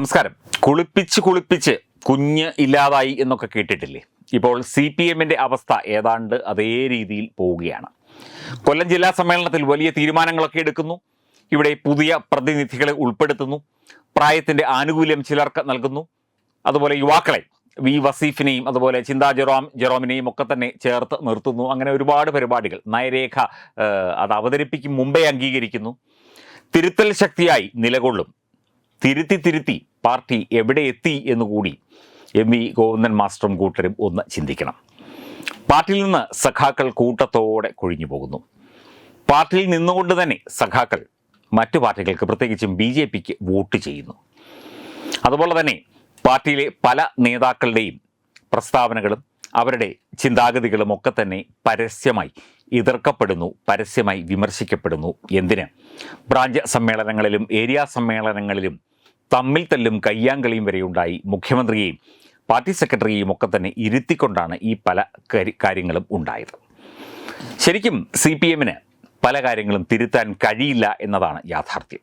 നമസ്കാരം. കുളിപ്പിച്ച് കുളിപ്പിച്ച് കുഞ്ഞ് ഇല്ലാതായി എന്നൊക്കെ കേട്ടിട്ടില്ലേ? ഇപ്പോൾ സി പി എമ്മിന്റെ അവസ്ഥ ഏതാണ്ട് അതേ രീതിയിൽ പോവുകയാണ്. കൊല്ലം ജില്ലാ സമ്മേളനത്തിൽ വലിയ തീരുമാനങ്ങളൊക്കെ എടുക്കുന്നു. ഇവിടെ പുതിയ പ്രതിനിധികളെ ഉൾപ്പെടുത്തുന്നു. പ്രായത്തിന്റെ ആനുകൂല്യം ചിലർക്ക് നൽകുന്നു. അതുപോലെ യുവാക്കളെ വി. വസീഫിനെയും അതുപോലെ ചിന്താ ജെറോം ജെറോമിനെയും ഒക്കെ തന്നെ ചേർത്ത് നിർത്തുന്നു. അങ്ങനെ ഒരുപാട് പരിപാടികൾ നയരേഖ അത് അവതരിപ്പിക്കും മുമ്പേ അംഗീകരിക്കുന്നു. തിരുത്തൽ ശക്തിയായി നിലകൊള്ളും. തിരുത്തി തിരുത്തി പാർട്ടി എവിടെ എത്തി എന്നുകൂടി എം വി ഗോവിന്ദൻ മാസ്റ്ററും കൂട്ടരും ഒന്ന് ചിന്തിക്കണം. പാർട്ടിയിൽ നിന്ന് സഖാക്കൾ കൂട്ടത്തോടെ കൊഴിഞ്ഞു പോകുന്നു. പാർട്ടിയിൽ നിന്നുകൊണ്ട് തന്നെ സഖാക്കൾ മറ്റു പാർട്ടികൾക്ക് പ്രത്യേകിച്ചും ബി ജെ പിക്ക് വോട്ട് ചെയ്യുന്നു. അതുപോലെ തന്നെ പാർട്ടിയിലെ പല നേതാക്കളുടെയും പ്രസ്താവനകളും അവരുടെ ചിന്താഗതികളും ഒക്കെ തന്നെ പരസ്യമായി എതിർക്കപ്പെടുന്നു പരസ്യമായി വിമർശിക്കപ്പെടുന്നു. എന്തിന്? ബ്രാഞ്ച് സമ്മേളനങ്ങളിലും ഏരിയ സമ്മേളനങ്ങളിലും തമ്മിൽ തല്ലും കയ്യാങ്കളിയും വരെയുണ്ടായി മുഖ്യമന്ത്രിയെയും പാർട്ടി സെക്രട്ടറിയെയും ഒക്കെ തന്നെ ഇരുത്തിക്കൊണ്ടാണ് ഈ പല കാര്യങ്ങളും ഉണ്ടായത്. ശരിക്കും സി പി എമ്മിന് പല കാര്യങ്ങളും തിരുത്താൻ കഴിയില്ല എന്നതാണ് യാഥാർത്ഥ്യം.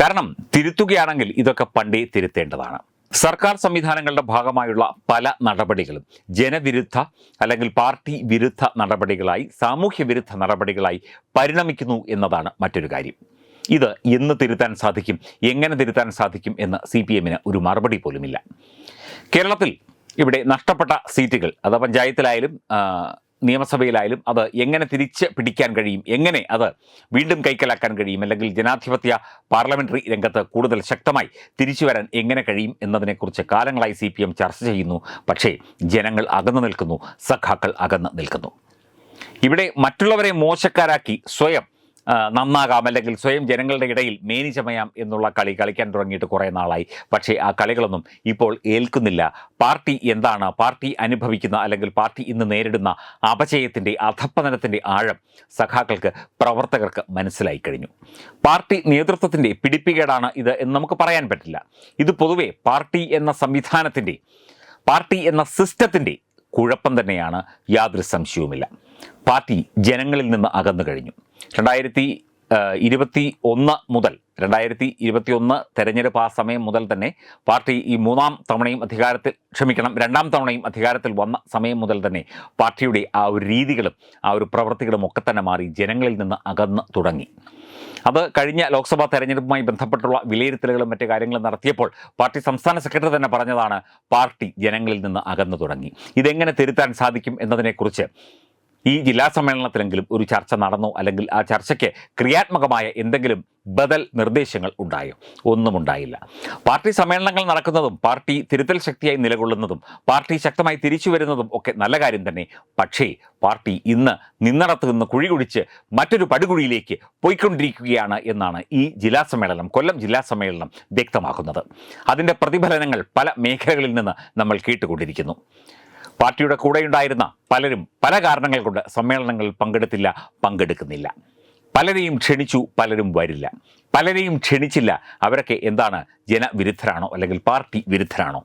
കാരണം തിരുത്തുകയാണെങ്കിൽ ഇതൊക്കെ പണ്ടേ തിരുത്തേണ്ടതാണ്. സർക്കാർ സംവിധാനങ്ങളുടെ ഭാഗമായുള്ള പല നടപടികളും ജനവിരുദ്ധ അല്ലെങ്കിൽ പാർട്ടി വിരുദ്ധ നടപടികളായി സാമൂഹ്യ വിരുദ്ധ നടപടികളായി പരിണമിക്കുന്നു എന്നതാണ് മറ്റൊരു കാര്യം. ഇത് എന്ന് തിരുത്താൻ സാധിക്കും എങ്ങനെ തിരുത്താൻ സാധിക്കും എന്ന് സി പി എമ്മിന് ഒരു മറുപടി പോലുമില്ല. കേരളത്തിൽ ഇവിടെ നഷ്ടപ്പെട്ട സീറ്റുകൾ അത് പഞ്ചായത്തിലായാലും നിയമസഭയിലായാലും അത് എങ്ങനെ തിരിച്ച് പിടിക്കാൻ കഴിയും എങ്ങനെ അത് വീണ്ടും കൈക്കലാക്കാൻ കഴിയും അല്ലെങ്കിൽ ജനാധിപത്യ പാർലമെന്ററി രംഗത്ത് കൂടുതൽ ശക്തമായി തിരിച്ചു വരാൻ എങ്ങനെ കഴിയും എന്നതിനെക്കുറിച്ച് കാലങ്ങളായി സി ചർച്ച ചെയ്യുന്നു. പക്ഷേ ജനങ്ങൾ അകന്നു നിൽക്കുന്നു സഖാക്കൾ അകന്ന് നിൽക്കുന്നു. ഇവിടെ മറ്റുള്ളവരെ മോശക്കാരാക്കി സ്വയം നന്നാകാം അല്ലെങ്കിൽ സ്വയം ജനങ്ങളുടെ ഇടയിൽ മേനി എന്നുള്ള കളി കളിക്കാൻ തുടങ്ങിയിട്ട് കുറേ നാളായി. പക്ഷേ ആ കളികളൊന്നും ഇപ്പോൾ ഏൽക്കുന്നില്ല. പാർട്ടി എന്താണ്? പാർട്ടി അനുഭവിക്കുന്ന അല്ലെങ്കിൽ പാർട്ടി ഇന്ന് നേരിടുന്ന അപചയത്തിന്റെ അധപ്പതനത്തിന്റെ ആഴം സഖാക്കൾക്ക് പ്രവർത്തകർക്ക് മനസ്സിലായി കഴിഞ്ഞു. പാർട്ടി നേതൃത്വത്തിന്റെ പിടിപ്പികേടാണ് ഇത് എന്ന് നമുക്ക് പറയാൻ പറ്റില്ല. ഇത് പൊതുവെ പാർട്ടി എന്ന സംവിധാനത്തിന്റെ പാർട്ടി എന്ന സിസ്റ്റത്തിന്റെ കുഴപ്പം തന്നെയാണ്. യാതൊരു സംശയവുമില്ല. പാർട്ടി ജനങ്ങളിൽ നിന്ന് അകന്നു കഴിഞ്ഞു. രണ്ടായിരത്തി ഇരുപത്തി ഒന്ന് മുതൽ രണ്ടായിരത്തി ഇരുപത്തി ഒന്ന് തെരഞ്ഞെടുപ്പ് ആ സമയം മുതൽ തന്നെ പാർട്ടി ഈ മൂന്നാം തവണയും അധികാരത്തിൽ ക്ഷമിക്കണം രണ്ടാം തവണയും അധികാരത്തിൽ വന്ന സമയം മുതൽ തന്നെ പാർട്ടിയുടെ ആ ഒരു രീതികളും ആ ഒരു പ്രവൃത്തികളും ഒക്കെ തന്നെ മാറി ജനങ്ങളിൽ നിന്ന് അകന്ന് തുടങ്ങി. അത് കഴിഞ്ഞ ലോക്സഭാ തെരഞ്ഞെടുപ്പുമായി ബന്ധപ്പെട്ടുള്ള വിലയിരുത്തലുകളും മറ്റു കാര്യങ്ങളും നടത്തിയപ്പോൾ പാർട്ടി സംസ്ഥാന സെക്രട്ടറി തന്നെ പറഞ്ഞതാണ് പാർട്ടി ജനങ്ങളിൽ നിന്ന് അകന്നു തുടങ്ങി. ഇതെങ്ങനെ തിരുത്താൻ സാധിക്കും എന്നതിനെക്കുറിച്ച് ഈ ജില്ലാ സമ്മേളനത്തിലെങ്കിലും ഒരു ചർച്ച നടന്നോ അല്ലെങ്കിൽ ആ ചർച്ചയ്ക്ക് ക്രിയാത്മകമായ എന്തെങ്കിലും ബദൽ നിർദ്ദേശങ്ങൾ ഉണ്ടായോ? ഒന്നും ഉണ്ടായില്ല. പാർട്ടി സമ്മേളനങ്ങൾ നടക്കുന്നതും പാർട്ടി തിരുത്തൽ ശക്തിയായി നിലകൊള്ളുന്നതും പാർട്ടി ശക്തമായി തിരിച്ചു വരുന്നതും ഒക്കെ നല്ല കാര്യം തന്നെ. പക്ഷേ പാർട്ടി ഇന്ന് നിന്നിടത്ത് നിന്ന് കുഴി കുഴിച്ച് മറ്റൊരു പടുകുഴിയിലേക്ക് പോയിക്കൊണ്ടിരിക്കുകയാണ് എന്നാണ് ഈ ജില്ലാ സമ്മേളനം കൊല്ലം ജില്ലാ സമ്മേളനം വ്യക്തമാക്കുന്നത്. അതിന്റെ പ്രതിഫലനങ്ങൾ പല മേഖലകളിൽ നിന്ന് നമ്മൾ കേട്ടുകൊണ്ടിരിക്കുന്നു. പാർട്ടിയുടെ കൂടെയുണ്ടായിരുന്ന പലരും പല കാരണങ്ങൾ കൊണ്ട് സമ്മേളനങ്ങളിൽ പങ്കെടുത്തില്ല പങ്കെടുക്കുന്നില്ല. പലരെയും ക്ഷണിച്ചു പലരും വരില്ല. പലരെയും ക്ഷണിച്ചില്ല. അവരൊക്കെ എന്താണ്? ജനവിരുദ്ധരാണോ അല്ലെങ്കിൽ പാർട്ടി വിരുദ്ധരാണോ?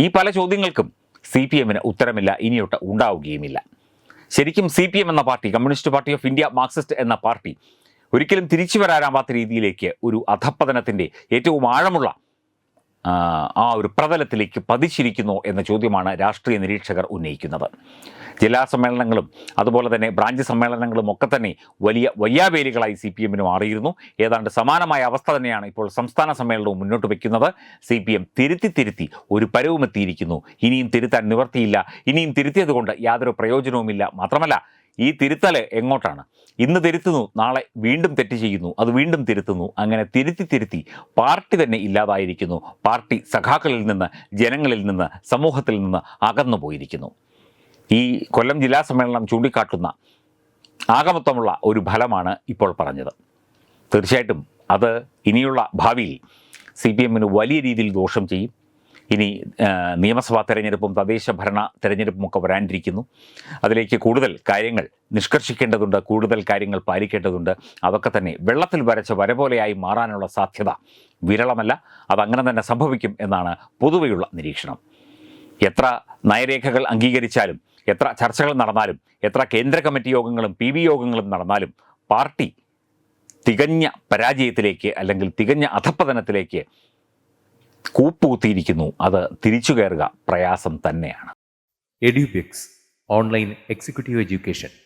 ഈ പല ചോദ്യങ്ങൾക്കും സി പി എമ്മിന് ഉത്തരമില്ല ഇനിയൊട്ട് ഉണ്ടാവുകയുമില്ല. ശരിക്കും സി പി എം എന്ന party Communist party of India Marxist എന്ന പാർട്ടി ഒരിക്കലും തിരിച്ചു വരാനാവാത്ത രീതിയിലേക്ക് ഒരു അധപ്പതനത്തിന്റെ ഏറ്റവും ആഴമുള്ള ആ, ഒരു പ്രതലത്തിലേക്ക് പതിച്ചിരിക്കുന്നു എന്ന ചോദ്യമാണ് രാഷ്ട്രീയ നിരീക്ഷകർ ഉന്നയിക്കുന്നത്. ജില്ലാ സമ്മേളനങ്ങളും അതുപോലെ തന്നെ ബ്രാഞ്ച് സമ്മേളനങ്ങളും ഒക്കെ തന്നെ വലിയ വയ്യാവേലികളായി സി പി എമ്മിന് മാറിയിരുന്നു. ഏതാണ്ട് സമാനമായ അവസ്ഥ തന്നെയാണ് ഇപ്പോൾ സംസ്ഥാന സമ്മേളനവും മുന്നോട്ട് വയ്ക്കുന്നത് സി പി എം തിരുത്തി തിരുത്തി ഒരു പരവുമെത്തിയിരിക്കുന്നു. ഇനിയും തിരുത്താൻ നിവർത്തിയില്ല. ഇനിയും തിരുത്തിയത് കൊണ്ട് യാതൊരു പ്രയോജനവുമില്ല. മാത്രമല്ല ഈ തിരുത്തൽ എങ്ങോട്ടാണ്? ഇന്ന് തിരുത്തുന്നു നാളെ വീണ്ടും തെറ്റ് ചെയ്യുന്നു അത് വീണ്ടും തിരുത്തുന്നു. അങ്ങനെ തിരുത്തി തിരുത്തി പാർട്ടി തന്നെ ഇല്ലാതായിരിക്കുന്നു. പാർട്ടി സഖാക്കളിൽ നിന്ന് ജനങ്ങളിൽ നിന്ന് സമൂഹത്തിൽ നിന്ന് അകന്നു പോയിരിക്കുന്നു. ഈ കൊല്ലം ജില്ലാ സമ്മേളനം ചൂണ്ടിക്കാട്ടുന്ന ആകമത്വമുള്ള ഒരു ഫലമാണ് ഇപ്പോൾ പറഞ്ഞത്. തീർച്ചയായിട്ടും അത് ഇനിയുള്ള ഭാവിയിൽ സി പി എമ്മിന് വലിയ രീതിയിൽ ദോഷം ചെയ്യും. ഇനി നിയമസഭാ തെരഞ്ഞെടുപ്പും തദ്ദേശ ഭരണ തെരഞ്ഞെടുപ്പും ഒക്കെ വരാനിരിക്കുന്നു. അതിലേക്ക് കൂടുതൽ കാര്യങ്ങൾ നിഷ്കർഷിക്കേണ്ടതുണ്ട് കൂടുതൽ കാര്യങ്ങൾ പാലിക്കേണ്ടതുണ്ട്. അതൊക്കെ തന്നെ വെള്ളത്തിൽ വരച്ച വര പോലെയായി മാറാനുള്ള സാധ്യത വിരളമല്ല അതങ്ങനെ തന്നെ സംഭവിക്കും എന്നാണ് പൊതുവെയുള്ള നിരീക്ഷണം. എത്ര നയരേഖകൾ അംഗീകരിച്ചാലും എത്ര ചർച്ചകൾ നടന്നാലും എത്ര കേന്ദ്ര കമ്മിറ്റി യോഗങ്ങളും പി വി യോഗങ്ങളും നടന്നാലും പാർട്ടി തികഞ്ഞ പരാജയത്തിലേക്ക് അല്ലെങ്കിൽ തികഞ്ഞ അധപ്പതനത്തിലേക്ക് കൂപ്പുകുത്തിയിരിക്കുന്നു. അത് തിരിച്ചു കയറുക പ്രയാസം തന്നെയാണ്. Edubix online executive education.